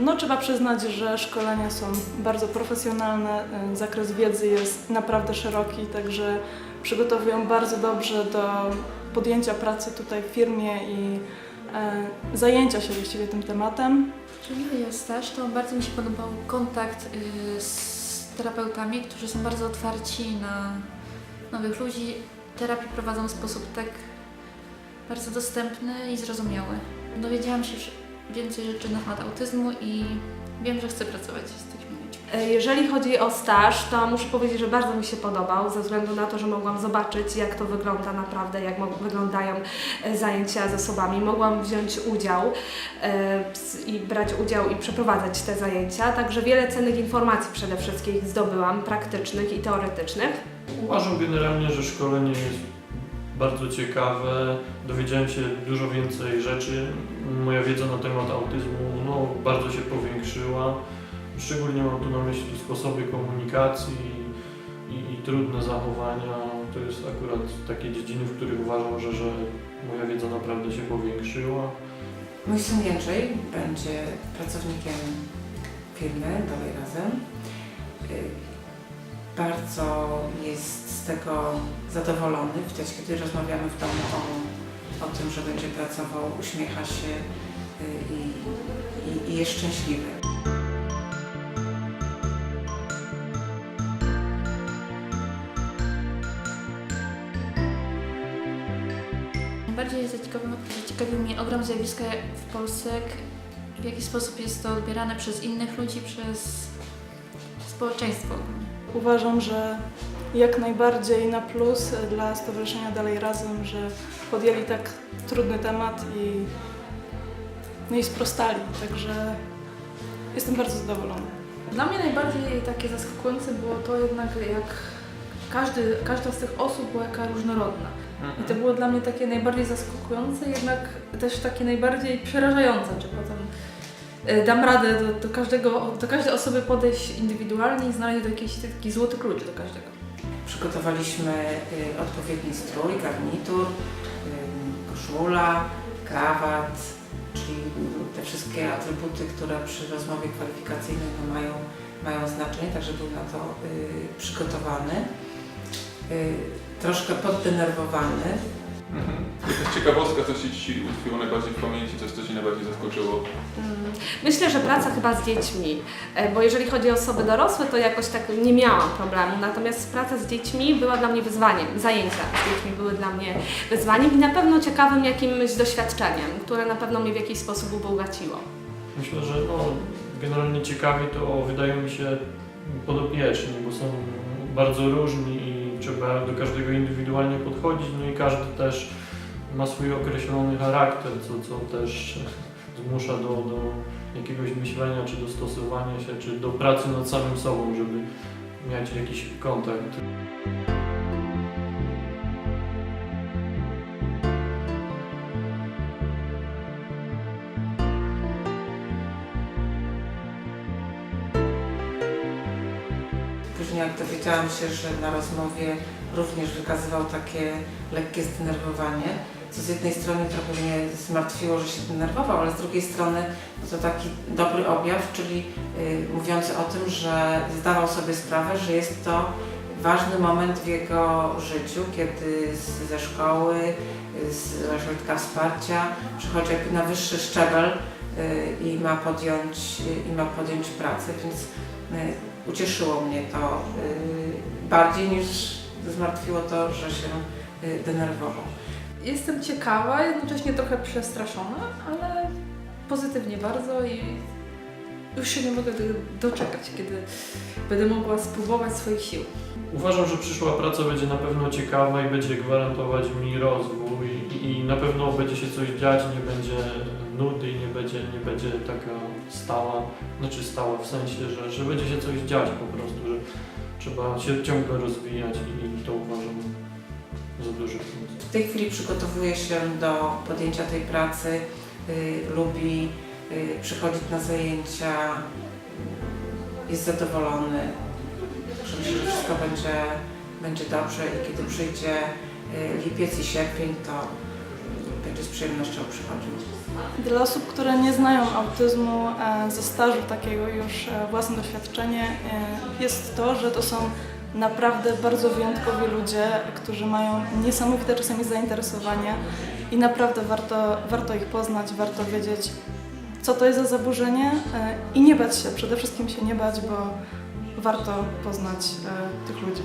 No trzeba przyznać, że szkolenia są bardzo profesjonalne, y, zakres wiedzy jest naprawdę szeroki, także przygotowują bardzo dobrze do podjęcia pracy tutaj w firmie i e, zajęcia się właściwie tym tematem. O staż, to bardzo mi się podobał kontakt y, z terapeutami, którzy są bardzo otwarci na nowych ludzi. Terapię prowadzą w sposób tak bardzo dostępny i zrozumiały. Dowiedziałam się że- więcej rzeczy na temat autyzmu i wiem, że chcę pracować z takimi ludźmi. E, Jeżeli chodzi o staż, to muszę powiedzieć, że bardzo mi się podobał, ze względu na to, że mogłam zobaczyć, jak to wygląda naprawdę, jak wyglądają e, zajęcia z osobami. Mogłam wziąć udział e, i brać udział i przeprowadzać te zajęcia, także wiele cennych informacji przede wszystkim zdobyłam, praktycznych i teoretycznych. Uważam generalnie, że szkolenie jest bardzo ciekawe. Dowiedziałem się dużo więcej rzeczy. Moja wiedza na temat autyzmu no, bardzo się powiększyła. Szczególnie mam tu na myśli sposoby komunikacji i, i trudne zachowania. To jest akurat takie dziedziny, w których uważam, że, że moja wiedza naprawdę się powiększyła. Mój syn Jędrzej będzie pracownikiem firmy Dalej Razem. Bardzo jest z tego zadowolony. Widać, kiedy rozmawiamy w domu o, o tym, że będzie pracował, uśmiecha się y, i, i, i jest szczęśliwy. Najbardziej zaciekawił, zaciekawił mnie ogrom zjawiska w Polsce, w jaki sposób jest to odbierane przez innych ludzi, przez społeczeństwo. Uważam, że jak najbardziej na plus dla Stowarzyszenia Dalej Razem, że podjęli tak trudny temat i, no i sprostali, także jestem bardzo zadowolona. Dla mnie najbardziej takie zaskakujące było to jednak, jak każdy, każda z tych osób była jaka różnorodna. I to było dla mnie takie najbardziej zaskakujące, jednak też takie najbardziej przerażające, czy potem e, dam radę do, do, każdego, do każdej osoby podejść indywidualnie i znaleźć jakiś taki złoty klucz do każdego. Przygotowaliśmy y, odpowiedni strój, garnitur, y, koszula, krawat, czyli te wszystkie atrybuty, które przy rozmowie kwalifikacyjnej no, mają, mają znaczenie, także był na to y, przygotowany. Y, troszkę poddenerwowany, Mhm. Jakaś ciekawostka, co się Ci utkwiło najbardziej w pamięci, coś, co Ci najbardziej zaskoczyło? Mm, Myślę, że praca chyba z dziećmi, e, bo jeżeli chodzi o osoby dorosłe, to jakoś tak nie miałam problemu, natomiast praca z dziećmi była dla mnie wyzwaniem, zajęcia z dziećmi były dla mnie wyzwaniem i na pewno ciekawym jakimś doświadczeniem, które na pewno mnie w jakiś sposób ubogaciło. Myślę, że no, generalnie ciekawi to wydają mi się podopieczni, bo są bardzo różni i trzeba do każdego indywidualnie podchodzić, no i każdy też ma swój określony charakter, co, co też zmusza do, do jakiegoś myślenia, czy dostosowania się, czy do pracy nad samym sobą, żeby mieć jakiś kontakt. Jak dowiedziałam się, że na rozmowie również wykazywał takie lekkie zdenerwowanie, co z jednej strony trochę mnie zmartwiło, że się denerwował, ale z drugiej strony to taki dobry objaw, czyli y, mówiący o tym, że zdawał sobie sprawę, że jest to ważny moment w jego życiu, kiedy z, ze szkoły, y, z ośrodka wsparcia przychodzi jakby na wyższy szczebel y, i ma podjąć, y, i ma podjąć pracę, więc ucieszyło mnie to y, bardziej niż zmartwiło to, że się y, denerwował. Jestem ciekawa, jednocześnie trochę przestraszona, ale pozytywnie bardzo i już się nie mogę do- doczekać, kiedy będę mogła spróbować swoich sił. Uważam, że przyszła praca będzie na pewno ciekawa i będzie gwarantować mi rozwój i, i na pewno będzie się coś dziać, nie będzie nudy i nie będzie, nie będzie taka stała, znaczy stała w sensie, że, że będzie się coś dziać po prostu, że trzeba się ciągle rozwijać i, i to uważam za duży plus. W tej chwili przygotowuje się do podjęcia tej pracy, y, lubi przychodzić na zajęcia, y, jest zadowolony. Także myślę, że wszystko będzie, będzie dobrze i kiedy przyjdzie y, lipiec i sierpień, to będzie z przyjemnością przychodził. Dla osób, które nie znają autyzmu, e, ze stażu takiego już e, własne doświadczenie e, jest to, że to są naprawdę bardzo wyjątkowi ludzie, którzy mają niesamowite czasami zainteresowania i naprawdę warto, warto ich poznać, warto wiedzieć, co to jest za zaburzenie e, i nie bać się, przede wszystkim się nie bać, bo warto poznać e, tych ludzi.